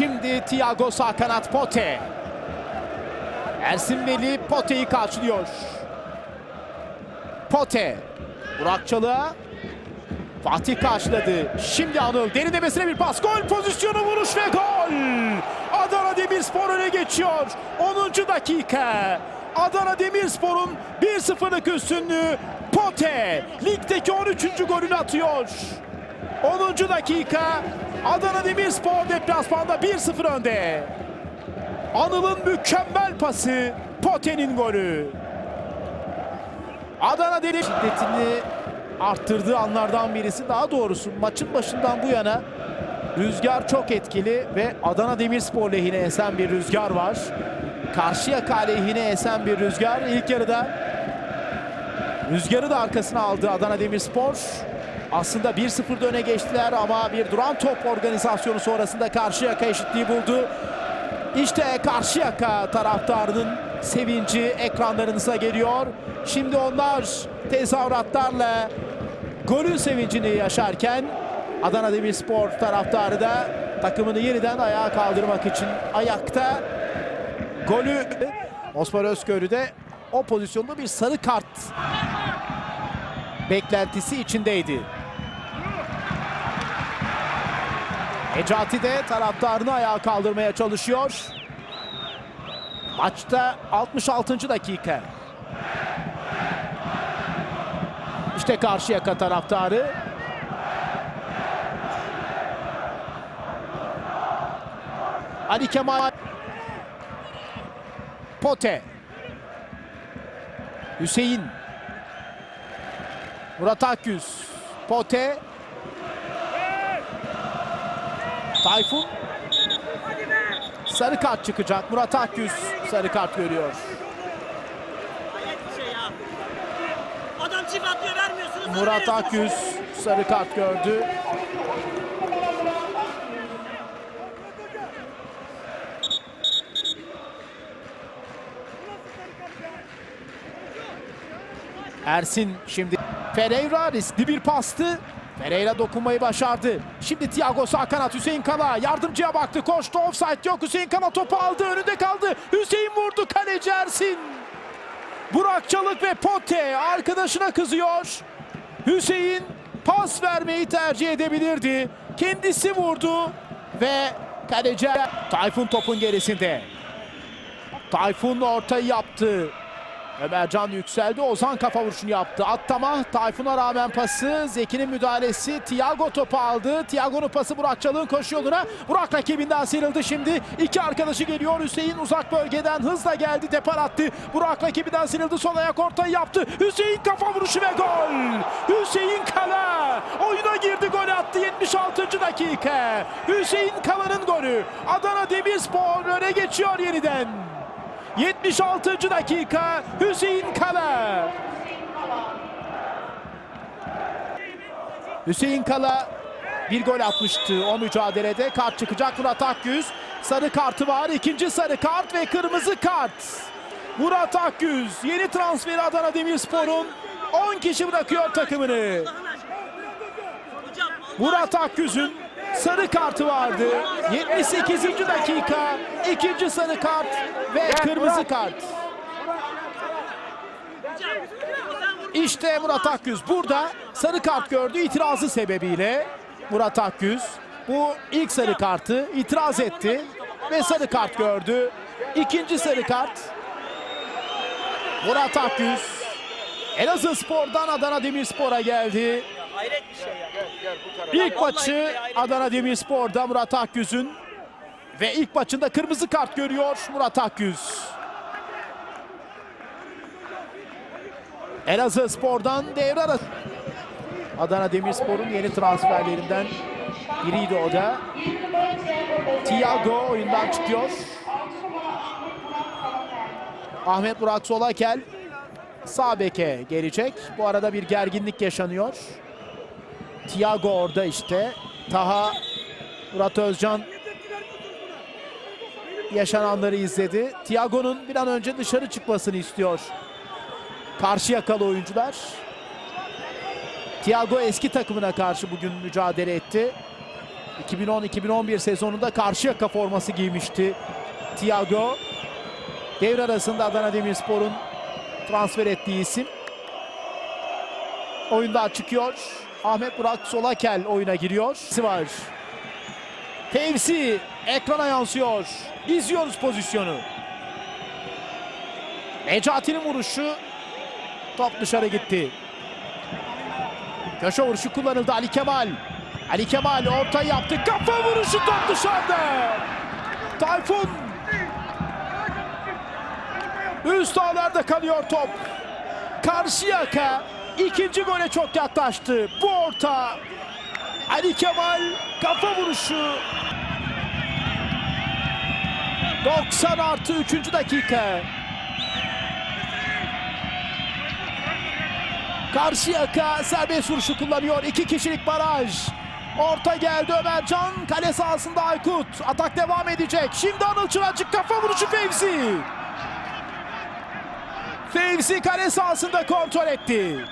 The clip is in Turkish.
Şimdi Thiago sağ kanat Pote. Ersin Veli Pote'yi karşılıyor. Pote. Burak Çalık'a. Fatih karşıladı. Şimdi Anıl derinlemesine bir pas. Gol pozisyonu vuruş ve gol. Adana Demirspor öne geçiyor. 10. dakika. Adana Demirspor'un 1-0'lık üstünlüğü Pote. Ligdeki 13. golünü atıyor. 10. dakika. Adana Demirspor deplasmanda 1-0 önde. Anıl'ın mükemmel pası. Pote'nin golü. Adana Demir şiddetini arttırdığı anlardan birisi. Daha doğrusu maçın başından bu yana rüzgar çok etkili ve Adana Demirspor lehine esen bir rüzgar var. Karşıyaka lehine esen bir rüzgar. İlk yarıda rüzgarı da arkasına aldı Adana Demirspor. Aslında 1-0'da öne geçtiler ama bir duran top organizasyonu sonrasında Karşıyaka eşitliği buldu. İşte Karşıyaka taraftarının sevinci ekranlarınıza geliyor. Şimdi onlar tezahüratlarla golün sevincini yaşarken Adana Demirspor taraftarı da takımını yeniden ayağa kaldırmak için ayakta golü Osman Özköylü de o pozisyonda bir sarı kart beklentisi içindeydi. Necati de taraftarını ayağa kaldırmaya çalışıyor. Maçta 66. dakika. İşte Karşıyaka taraftarı. Ali Kemal Pote Hüseyin Murat Akgüz Pote Tayfun sarı kart çıkacak. Murat Akgüz sarı kart görüyor. Adam çift atlıyor vermiyorsunuz. Murat. Akgüz sarı kart gördü. Ersin şimdi Ferreira riskli bir pastı. Ferreira dokunmayı başardı. Şimdi Thiago sağ kanat Hüseyin Kala yardımcıya baktı. Koştu offside yok. Hüseyin Kala topu aldı. Önünde kaldı. Hüseyin vurdu. Kaleci Ersin. Burak Çalık ve Pote arkadaşına kızıyor. Hüseyin pas vermeyi tercih edebilirdi. Kendisi vurdu ve kaleci Tayfun topun gerisinde. Tayfun ortayı yaptı. Ömercan yükseldi. Ozan kafa vuruşunu yaptı. Attama Tayfun'a rağmen pası. Zeki'nin müdahalesi. Thiago topu aldı. Thiago'nun pası Burak Çalık'ın koşu yoluna. Burak rakibinden sıyrıldı şimdi. İki arkadaşı geliyor. Hüseyin uzak bölgeden hızla geldi. Depar attı. Burak rakibinden sıyrıldı. Sol ayak ortayı yaptı. Hüseyin kafa vuruşu ve gol. Hüseyin Kala oyuna girdi. Gol attı 76. dakika. Hüseyin Kala'nın golü. Adana Demirspor öne geçiyor yeniden. 76. dakika Hüseyin Kala. Hüseyin Kala bir gol atmıştı o mücadelede. Kart çıkacak Murat Akgüz. Sarı kartı var. ikinci sarı kart ve kırmızı kart. Murat Akgüz yeni transferi Adana Demirspor'un 10 kişi bırakıyor takımını. Murat Akgüz'ün sarı kartı vardı. 78. dakika ikinci sarı kart ve kırmızı kart. İşte Murat Akgüz burada sarı kart gördü itirazı sebebiyle. Murat Akgüz bu ilk sarı kartı itiraz etti ve sarı kart gördü. İkinci sarı kart. Murat Akgüz Elazığ Spor'dan Adana Demirspor'a geldi. Hayret bir şey ya. İlk maçı Adana Demirspor'da Murat Akgüz'ün ve ilk maçında kırmızı kart görüyor Murat Akgüz. Elazığ Spor'dan devre arası. Adana Demirspor'un yeni transferlerinden biriydi o da. Thiago oyundan çıkıyor. Ahmet Burak Solakel sağ beke gelecek. Bu arada bir gerginlik yaşanıyor. Thiago orada işte. Taha Murat Özcan yaşananları izledi. Thiago'nun bir an önce dışarı çıkmasını istiyor. Karşı yakalı oyuncular. Thiago eski takımına karşı bugün mücadele etti. 2010-2011 sezonunda Karşıyaka forması giymişti. Thiago. Devre arasında Adana Demirspor'un transfer ettiği isim. Oyundan çıkıyor. Ahmet Burak Solakel oyuna giriyor. var. Fevzi ekrana yansıyor. İzliyoruz pozisyonu. Necati'nin vuruşu. Top dışarı gitti. Köşe vuruşu kullanıldı Ali Kemal. Ali Kemal orta yaptı. Kafa vuruşu top dışarıda. Tayfun. Üst ağlarda kalıyor top. Karşıyaka ikinci gole çok yaklaştı. Bu orta. Ali Kemal kafa vuruşu. 90 artı 3. dakika. Karşıyaka serbest vuruşu kullanıyor. İki kişilik baraj. Orta geldi Ömercan. Kale sahasında Aykut. Atak devam edecek. Şimdi Anıl Çırancık kafa vuruşu Fevzi. Fevzi kale sahasında kontrol etti.